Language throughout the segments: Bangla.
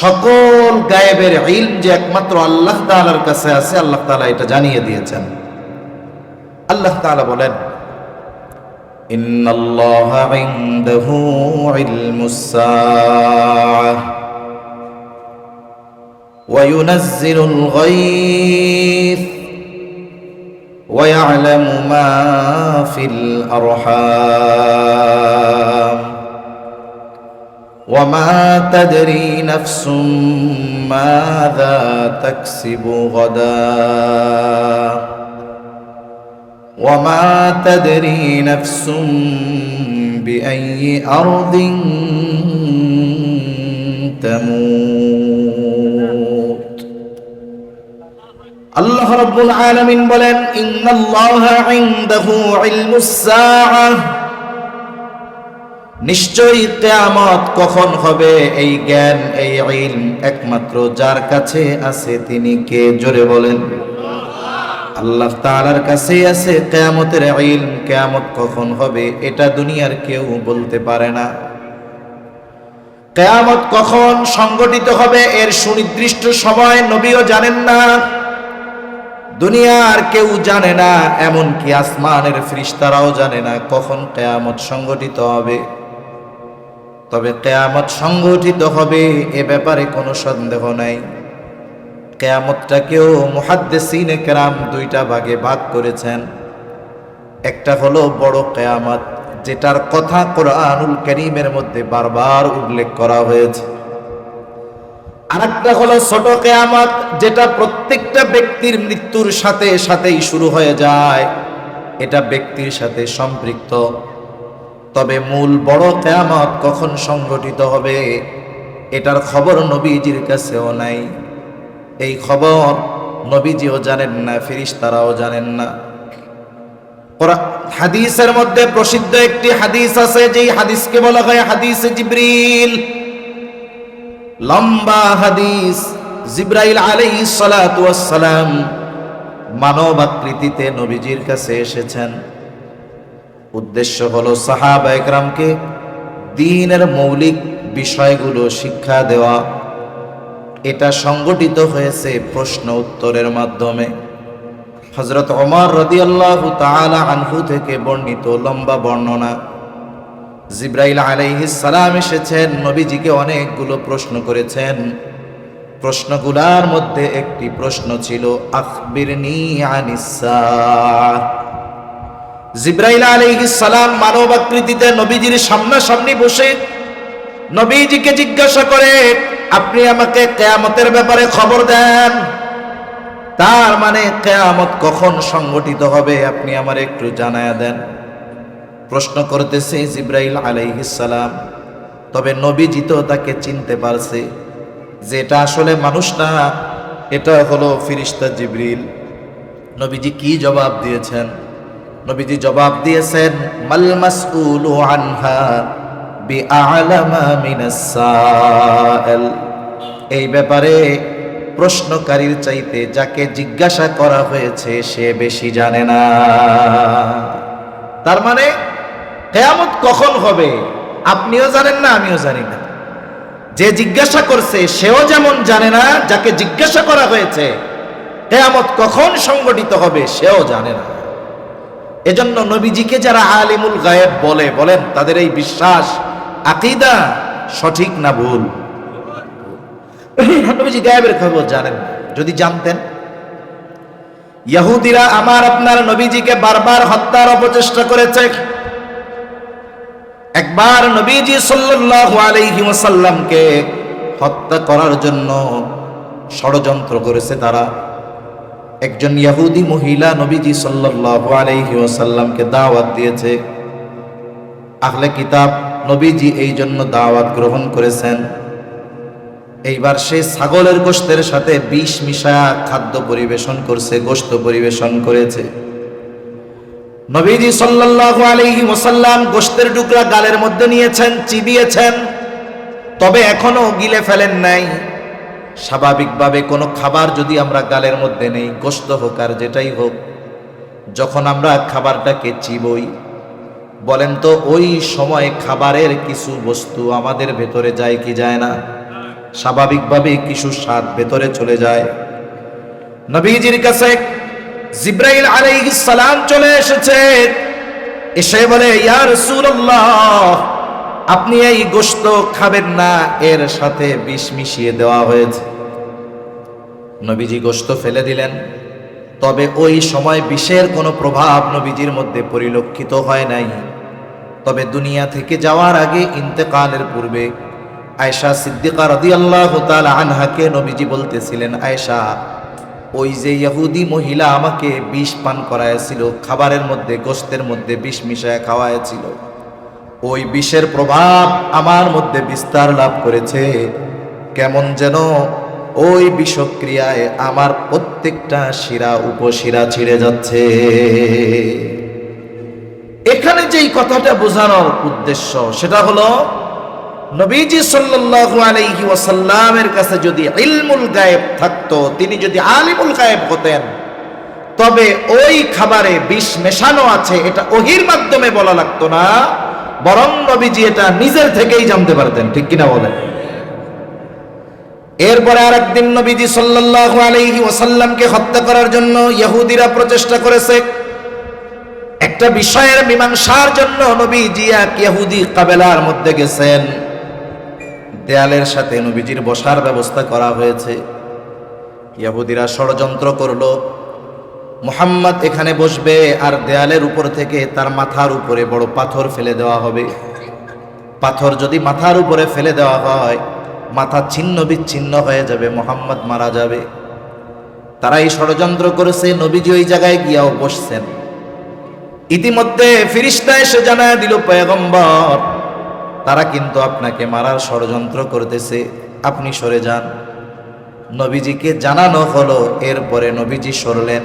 সকল গায়েবের ইলম যে একমাত্র আল্লাহ তাআলার কাছে আছে আল্লাহ তাআলা এটা জানিয়ে দিয়েছেন আল্লাহ তাআলা বলেন إن الله عنده علم الساعة وينزل الغيث ويعلم ما في الأرحام وما تدري نفس ماذا تكسب غدا وما تدري نفس بأي أرض تموت আল্লাহ রাব্বুল আলামিন বলেন ইন্নাল্লাহা ইনদাহু ইলমুস সাআহ নিশ্চয়ই কিয়ামত কখন হবে? এই জ্ঞান, এই ইলম একমাত্র যার কাছে আছে তিনি কে? জোরে বলেন। আল্লাহ তাআলার কাছেই আছে কিয়ামতের ইলম। কিয়ামত কখন হবে এটা দুনিয়ার কেউ বলতে পারে না। কিয়ামত কখন সংগঠিত হবে এর সুনির্দিষ্ট সময় নবীও জানেন না। দুনিয়ার কেউ জানে না, এমনকি আসমানের ফ্রিস্তারাও জানে না কখন কেয়ামত সংগঠিত হবে। তবে কেয়ামত সংগঠিত হবে, এ ব্যাপারে কোনো সন্দেহ নাই। কেয়ামতটাকেও মুহাদ্দেসিনে কেরাম দুইটা ভাগে ভাগ করেছেন। একটা হলো বড় কেয়ামত, যেটার কথা কোরআনুল করিমের মধ্যে বারবার উল্লেখ করা হয়েছে। আরেকটা হলো ছোট কেয়ামত, যেটা প্রত্যেকটা ব্যক্তির মৃত্যুর সাথে সাথেই শুরু হয়ে যায়। এটা ব্যক্তির সাথে সম্পৃক্ত। তবে মূল বড় কেয়ামত কখন সংগঠিত হবে, এটার খবর নবীজির কাছেও নাই। এই খবর নবীজিও জানেন না, ফিরিস্তারাও জানেন না। হাদিসের মধ্যে প্রসিদ্ধ একটি হাদিস আছে, যেই হাদিসকে বলা হয় হাদিস জিব্রিল। লম্বা হাদিস, জিব্রাইল ওয়াস সালাম মানব আকৃতিতে নবীজির কাছে এসেছেন। উদ্দেশ্য হলো সাহাবা একরামকে দিনের মৌলিক বিষয়গুলো শিক্ষা দেওয়া। এটা সংগঠিত হয়েছে প্রশ্ন উত্তরের মাধ্যমে। হজরত ওমর রদিয়াল্লাহু তাআলা আনহু থেকে বর্ণিত লম্বা বর্ণনা। জিব্রাইল সালাম এসেছেন, নবীজিকে অনেকগুলো প্রশ্ন করেছেন। প্রশ্নগুলার মধ্যে একটি প্রশ্ন ছিল, আখবিরনি আনিসা জিব্রাইল আলাইহিস সালাম মানব আকৃতিতে নবীজির সামনাসামনি বসে নবীজিকে জিজ্ঞাসা করে, আপনি আমাকে কেয়ামতের ব্যাপারে খবর দেন? তার মানে কেয়ামত কখন সংগঠিত হবে আপনি আমার একটু জানায়া দেন। প্রশ্ন করতেছে জিব্রাইল আলাইহিস সালাম, তবে নবীজি তো তাকে চিনতে পারছে যে এটা আসলে মানুষ না, এটা হলো ফিরিস্তা জিব্রিল। নবীজি কি জবাব দিয়েছেন? নবীজি জবাব দিয়েছেন, মাল মাসউলু আনহা বিআলামা মিনাস সাইল এই ব্যাপারে প্রশ্নকারীর চাইতে যাকে জিজ্ঞাসা করা হয়েছে, সে বেশি জানে না। তার মানে কেয়ামত কখন হবে? আপনিও জানেন না, আমিও জানি না। যে জিজ্ঞাসা করছে, সেও যেমন জানে না, যাকে জিজ্ঞাসা করা হয়েছে, কেয়ামত কখন সংগঠিত হবে, সেও জানে না। এজন্য নবীজিকে যারা আলিমুল গায়েব বলে, বলেন, তাদের এই বিশ্বাস, আকিদা সঠিক না ভুল? নবীজি গায়েবের খবর জানেন। যদি জানতেন, ইহুদিরা আমার আপনার নবীজিকে বারবার হত্যার অপচেষ্টা করেছে। একবার নবীজি সাল্লাল্লাহু আলাইহি ওয়াসাল্লামকে হত্যা করার জন্য ষড়যন্ত্র করেছে তারা। একজন ইয়াহুদি মহিলা নবীজি সাল্লাল্লাহু আলাইহি ওয়াসাল্লামকে দাওয়াত দিয়েছে। আহলে কিতাব নবীজি এই জন্য দাওয়াত গ্রহণ করেছেন। এইবার সে ছাগলের গোশতের সাথে বিষ মিশায়া খাদ্য পরিবেশন করছে, গোশত পরিবেশন করেছে। নবীজি সাল্লাল্লাহু আলাইহি ওয়াসাল্লাম গোশতের টুকরা গালের মধ্যে নিয়েছেন, চিবিয়েছেন, তবে এখনও গিলে ফেলেন নাই। স্বাভাবিকভাবে কোনো খাবার যদি আমরা গালের মধ্যে নেই, গোস্ত হোক আর যেটাই হোক, যখন আমরা খাবারটাকে চিবই, বলেন তো ওই সময় খাবারের কিছু বস্তু আমাদের ভেতরে যায় কি যায় না? স্বাভাবিকভাবে কিছু স্বাদ ভেতরে চলে যায়। নবীজির কাছে জিব্রাইল আলাইহিস সালাম চলে এসেছে। এসে বলে, ইয়া রাসূলুল্লাহ আপনি এই গোশত খাবেন না, এর সাথে বিষ মিশিয়ে দেওয়া হয়েছে। নবীজি গোশত ফেলে দিলেন। তবে ওই সময় বিষের কোনো প্রভাব নবীজির মধ্যে পরিলক্ষিত হয় নাই। তবে দুনিয়া থেকে যাওয়ার আগে ইন্তেকালের পূর্বে আয়সা সিদ্দিকা রাদিয়াল্লাহু তাআলা আনহাকে নবীজি বলতেছিলেন আয়সা ওই যে ইহুদি মহিলা আমাকে বিষ পান করায়ছিল খাবারের মধ্যে, গোশতের মধ্যে বিষ মিশায় খাওয়াইছিল ওই বিষের প্রভাব আমার মধ্যে বিস্তার লাভ করেছে। কেমন যেন ওই বিষক্রিয়ায় আমার প্রত্যেকটা শিরা উপশিরা ছিঁড়ে যাচ্ছে। এখানে যেই কথাটা বোঝানোর উদ্দেশ্য, সেটা হলো, নবীজি সাল্লাল্লাহু আলাইহি ওয়াসাল্লামের কাছে যদি ইলমুল গায়েব থাকতো, তিনি যদি আলিমুল গায়েব হতেন, তবে ওই খাবারে বিষ মেশানো আছে, এটা ওহির মাধ্যমে বলা লাগতো না। বরং নবীজি এটা নিজের থেকেই জানতে পারতেন, ঠিক কিনা বলেন? এরপরে আর একদিন নবীজি সাল্লাল্লাহু আলাইহি ওয়াসাল্লামকে হত্যা করার জন্য ইহুদিরা প্রচেষ্টা করেছে। একটা বিষয়ের মীমাংসার জন্য নবীজি এক ইহুদি কাবেলার মধ্যে গেছেন। দেয়ালের সাথে নবীজির বসার ব্যবস্থা করা হয়েছে। ইহুদিরা ষড়যন্ত্র করল। মুহাম্মদ এখানে বসবে আর দেয়ালের উপর থেকে তার মাথার উপরে বড় পাথর ফেলে দেওয়া হবে। পাথর যদি মাথার উপরে ফেলে দেওয়া হয়, মাথা ছিন্ন বিচ্ছিন্ন হয়ে যাবে, মোহাম্মদ মারা যাবে। তারা এই ষড়যন্ত্র করেছে, নবীজি ওই জায়গায় গিয়াও বসছেন। ইতিমধ্যে ফিরিস্তা এসে জানায় দিল, পয়গম্বর, তারা কিন্তু আপনাকে মারার ষড়যন্ত্র করতেছে, আপনি সরে যান। নবীজিকে জানানো হলো, এরপরে নবীজি সরলেন।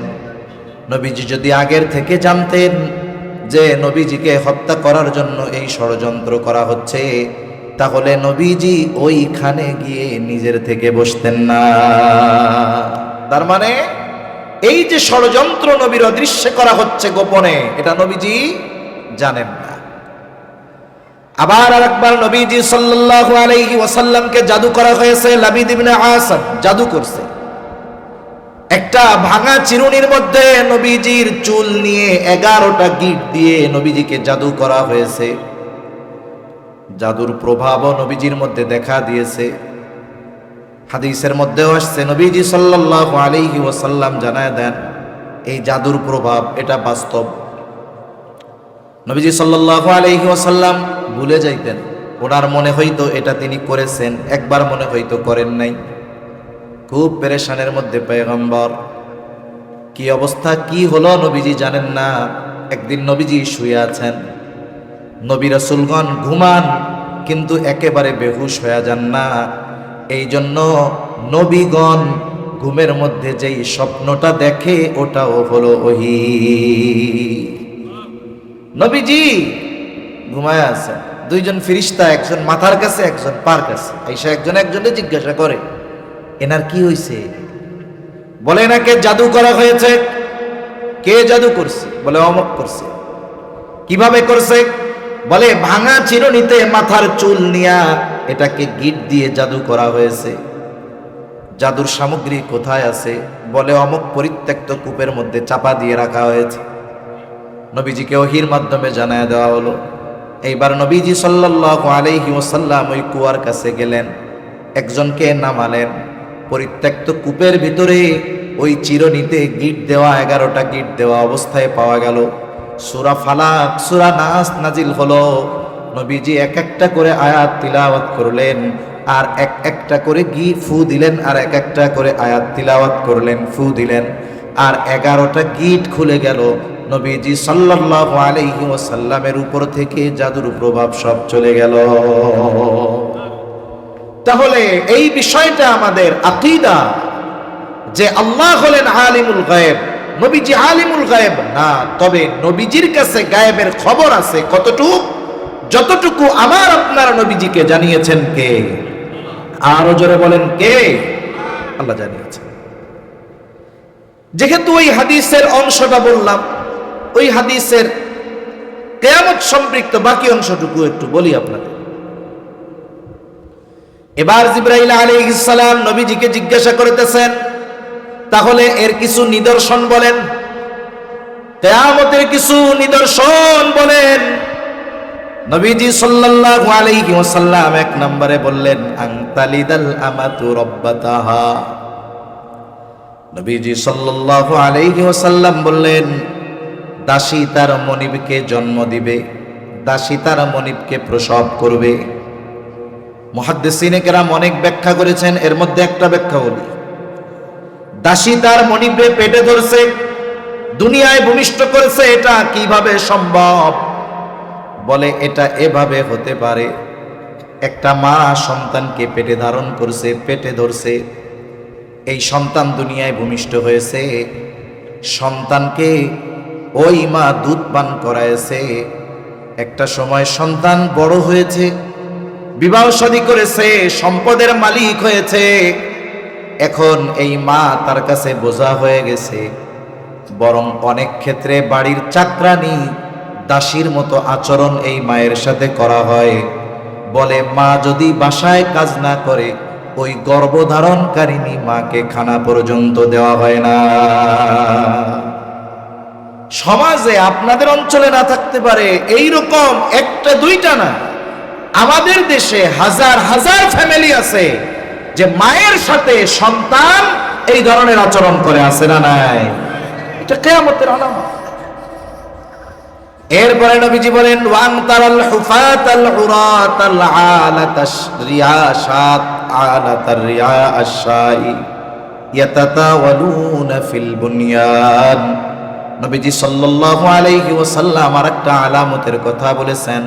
নবীজি যদি আগের থেকে জানতেন যে নবীজিকে হত্যা করার জন্য এই ষড়যন্ত্র করা হচ্ছে, তাহলে নবীজি ওইখানে গিয়ে নিজের থেকে বসতেন না। তার মানে এই যে ষড়যন্ত্র নবীর অদৃশ্যে করা হচ্ছে গোপনে, এটা নবীজি জানেন না। আবার আরেকবার নবীজি সাল্লাল্লাহু আলাইহি ওয়াসাল্লামকে জাদু করা হয়েছে, লাবিদ ইবনে আসাদ জাদু করছে। একটা ভাঙা চিরুনির মধ্যে নবীজির চুল নিয়ে এগারোটা গিট দিয়ে নবীজিকে জাদু করা হয়েছে। জাদুর প্রভাবও নবীজির মধ্যে দেখা দিয়েছে। হাদিসের মধ্যেও আসছে, নবীজি সাল্লাল্লাহু আলাইহি ওয়াসাল্লাম জানায় দেন, এই জাদুর প্রভাব এটা বাস্তব। নবীজি সাল্লাল্লাহু আলাইহি ওয়াসাল্লাম ভুলে যাইতেন। ওনার মনে হইতো এটা তিনি করেছেন, একবার মনে হইতো করেন নাই। খুব পেরেশানের মধ্যে পেগম্বর কি অবস্থা, কি হলো নবীজি জানেন না। একদিন নবীজি শুয়ে আছেন। নবী রসুলগণ ঘুমান, কিন্তু একেবারে বেহুশ হয়ে যান না। এই জন্য নবীগণ ঘুমের মধ্যে যেই স্বপ্নটা দেখে, ওটাও হলো ওহি। নবীজি ঘুমায় আছেন। দুইজন ফিরিস্তা, একজন মাথার কাছে, একজন পার কাছে। আইসা একজন একজনে জিজ্ঞাসা করে এনার কি হয়েছে বলে এনাকে জাদু করা হয়েছে। কে জাদু করছে? বলে অমক করছে। কীভাবে করছে? বলে ভাঙা চিরুনিতে মাথার চুল নিয়া এটাকে গিট দিয়ে জাদু করা হয়েছে। জাদুর সামগ্রী কোথায় আছে? বলে অমক পরিত্যক্ত কূপের মধ্যে চাপা দিয়ে রাখা হয়েছে। নবীজিকে ওহির মাধ্যমে জানায় দেওয়া হলো। এইবার নবীজি সাল্লাল্লাহু আলাইহি ওয়াসাল্লাম ওই কুয়ার কাছে গেলেন। একজনকে নামালেন। পরিত্যক্ত কূপের ভিতরে ওই চিরনিতে গিট দেওয়া, এগারোটা গিট দেওয়া অবস্থায় পাওয়া গেল। সুরা ফালাক, সুরা নাস নাজিল হলো। নবীজি এক একটা করে আয়াত তিলাওয়াত করলেন আর এক একটা করে গি ফু দিলেন আর এক একটা করে আয়াত তিলাওয়াত করলেন, ফু দিলেন। আর এগারোটা গিট খুলে গেল। নবীজি সাল্লাল্লাহু আলাইহি ওয়াসাল্লামের উপর থেকে জাদুর প্রভাব সব চলে গেল। তাহলে এই বিষয়টা আমাদের আকিদা যে আল্লাহ হলেন আলিমুল গায়েব, নবীজি আলিমুল গায়েব না, তবে নবীজির কাছে গায়েবের খবর আছে কতটুকু? যতটুকু আমার আপনার নবীজিকে জানিয়েছেন কে? আরও জোরে বলেন কে? আল্লাহ জানিয়েছেন। যেহেতু ওই হাদিসের অংশটা বললাম, ওই হাদিসের কেয়ামত সম্পৃক্ত বাকি অংশটুকু একটু বলি আপনাদের। এবার জিব্রাইল আলাইহিস সালাম নবীজিকে জিজ্ঞাসা করতেছেন, তাহলে এর কিছু নিদর্শন বলেন। কেয়ামতের কিছু নিদর্শন বলেন। নবীজি সাল্লাল্লাহু আলাইহি ওয়াসাল্লাম এক নম্বরে বললেন, আংতালিদাল আমাতু রব্বাতাহা। নবীজি সাল্লাল্লাহু আলাইহি ওয়াসাল্লাম বললেন, দাসী তার মনিবকে জন্ম দিবে, দাসী তার মনিবকে প্রসব করবে। মুহাদ্দিসিনে কেরাম অনেক ব্যাখ্যা করেছেন, এর মধ্যে একটা ব্যাখ্যা বলি দাসী তার মনিবকে পেটে ধরছে, দুনিয়ায় ভূমিষ্ঠ করেছে, এটা কীভাবে সম্ভব? বলে, এটা এভাবে হতে পারে, একটা মা সন্তানকে পেটে ধারণ করছে, পেটে ধরছে, এই সন্তান দুনিয়ায় ভূমিষ্ঠ হয়েছে, সন্তানকে ওই মা দুধ পান করায়ছে একটা সময় সন্তান বড় হয়েছে বিবাহ শাদী করেছে, সম্পদের মালিক হয়েছে। এখন এই মা তার কাছে বোঝা হয়ে গেছে, বরং অনেক ক্ষেত্রে বাড়ির চাকরানি দাসীর মতো আচরণ এই মায়ের সাথে করা হয়। বলে, মা যদি বাসায় কাজ না করে, ওই গর্ভধারণকারিনী মাকে খানা পর্যন্ত দেওয়া হয় না। সমাজে আপনাদের অঞ্চলে না থাকতে পারে এই রকম একটা দুইটা না। আমাদের দেশে হাজার হাজার ফ্যামিলি আছে যে মায়ের সাথে সন্তান এই ধরনের আচরণ করে, আছে না নাই? এটা কেয়ামতের আলামত। এরপরে নবীজি বলেন, ওয়ান তারাল হুফাতাল উরাতাল আলাতাশ রিয়াশাত আলাতার রিয়া আশাই ইয়াতাতাওয়ালুনা ফিল বুনিয়ান। নবীজি সাল্লাল্লাহু আলাইহি ওয়াসাল্লাম আর একটা আলামতের কথা বলেছেন।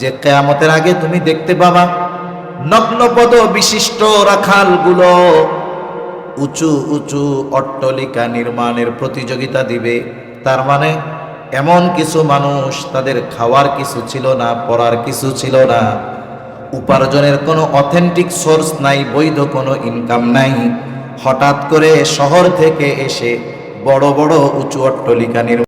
যে কেয়ামতের আগে তুমি দেখতে পাবা নগ্নপদ বিশিষ্ট রাখালগুলো উঁচু উঁচু অট্টলিকা নির্মাণের প্রতিযোগিতা দিবে। তার মানে এমন কিছু মানুষ তাদের খাওয়ার কিছু ছিল না, পড়ার কিছু ছিল না। উপার্জনের কোনো অথেন্টিক সোর্স নাই, বৈধ কোনো ইনকাম নাই। হঠাৎ করে শহর থেকে এসে বড় বড় উঁচু অট্টলিকা নির্মাণ